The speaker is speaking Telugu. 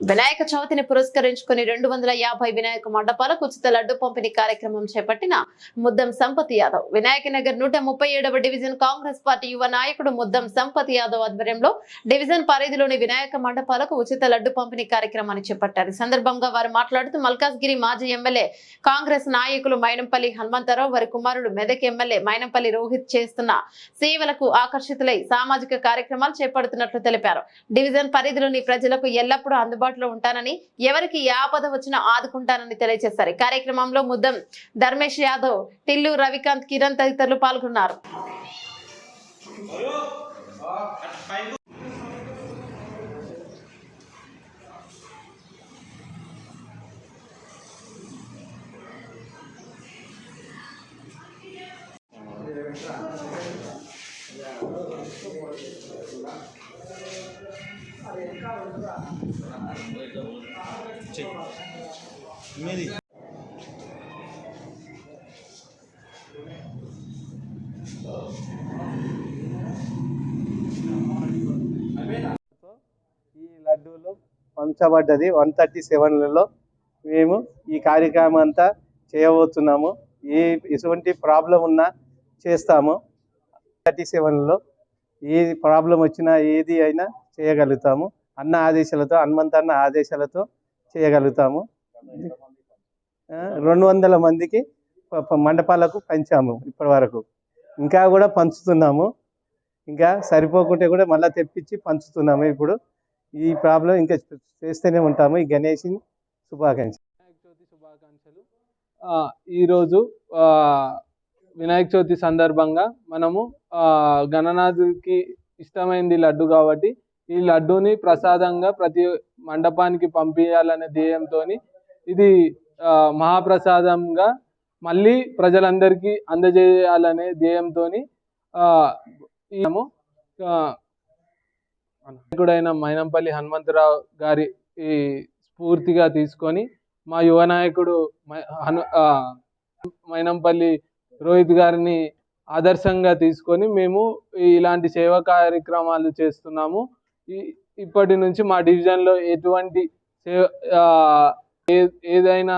వినాయక చవితిని పురస్కరించుకుని రెండు వందల యాభై వినాయక మండపాలకు ఉచిత లడ్డు పంపిణీ కార్యక్రమం చేపట్టిన ముద్దం సంపత్ యాదవ్. వినాయక నగర్ నూట ముప్పై ఏడవ డివిజన్ కాంగ్రెస్ పార్టీ యువ నాయకుడు ముద్దం సంపత్ యాదవ్ ఆధ్వర్యంలో డివిజన్ పరిధిలోని వినాయక మండపాలకు ఉచిత లడ్డు పంపిణీ కార్యక్రమాన్ని చేపట్టారు. ఈ సందర్భంగా వారు మాట్లాడుతూ మల్కాజ్గిరి మాజీ ఎమ్మెల్యే కాంగ్రెస్ నాయకులు మైనంపల్లి హనుమంతరావు వారి కుమారుడు మెదక్ ఎమ్మెల్యే మైనంపల్లి రోహిత్ చేస్తున్న సేవలకు ఆకర్షితులై సామాజిక కార్యక్రమాలు చేపడుతున్నట్లు తెలిపారు. డివిజన్ పరిధిలోని ప్రజలకు ఎల్లప్పుడూ అందుబాటు అందుబాటులో ఉంటానని ఎవరికి ఏ ఆపద వచ్చినా ఆదుకుంటానని తెలియజేశారు. కార్యక్రమంలో ముద్దం ధర్మేష్ యాదవ్ టిల్లు రవికాంత్ కిరణ్ తదితరులు పాల్గొన్నారు. మీది ఈ లడ్డూలు పంచబడ్డది వన్ థర్టీ సెవెన్లలో మేము ఈ కార్యక్రమం అంతా చేయబోతున్నాము. ఏ ఎటువంటి ప్రాబ్లం ఉన్నా చేస్తాము. థర్టీ సెవెన్లో ఏది ప్రాబ్లం వచ్చినా ఏది అయినా చేయగలుగుతాము. అన్న ఆదేశాలతో హనుమంత్ ఆదేశాలతో చేయగలుగుతాము. రెండు వందల మందికి ప- మండపాలకు పంచాము ఇప్పటి వరకు. ఇంకా కూడా పంచుతున్నాము. ఇంకా సరిపోకుంటే కూడా మళ్ళీ తెప్పించి పంచుతున్నాము ఇప్పుడు. ఈ ప్రాబ్లం ఇంకా చేస్తూనే ఉంటాము. ఈ గణేష్ శుభాకాంక్షలు. వినాయక చవితి శుభాకాంక్షలు. ఈరోజు వినాయక చవితి సందర్భంగా మనము గణనాథుడికి ఇష్టమైంది లడ్డు కాబట్టి ఈ లడ్డూని ప్రసాదంగా ప్రతి మండపానికి పంపించాలనే ధ్యేయంతో ఇది మహాప్రసాదంగా మళ్ళీ ప్రజలందరికీ అందజేయాలనే ధ్యేయంతో నాయకుడైన మైనంపల్లి హనుమంతరావు గారి ఈ స్ఫూర్తిగా తీసుకొని మా యువ నాయకుడు మై- హను మైనంపల్లి రోహిత్ గారిని ఆదర్శంగా తీసుకొని మేము ఇలాంటి సేవా కార్యక్రమాలు చేస్తున్నాము. ఇప్పటి నుంచి మా డివిజన్లో ఎటువంటి ఏ- ఏదైనా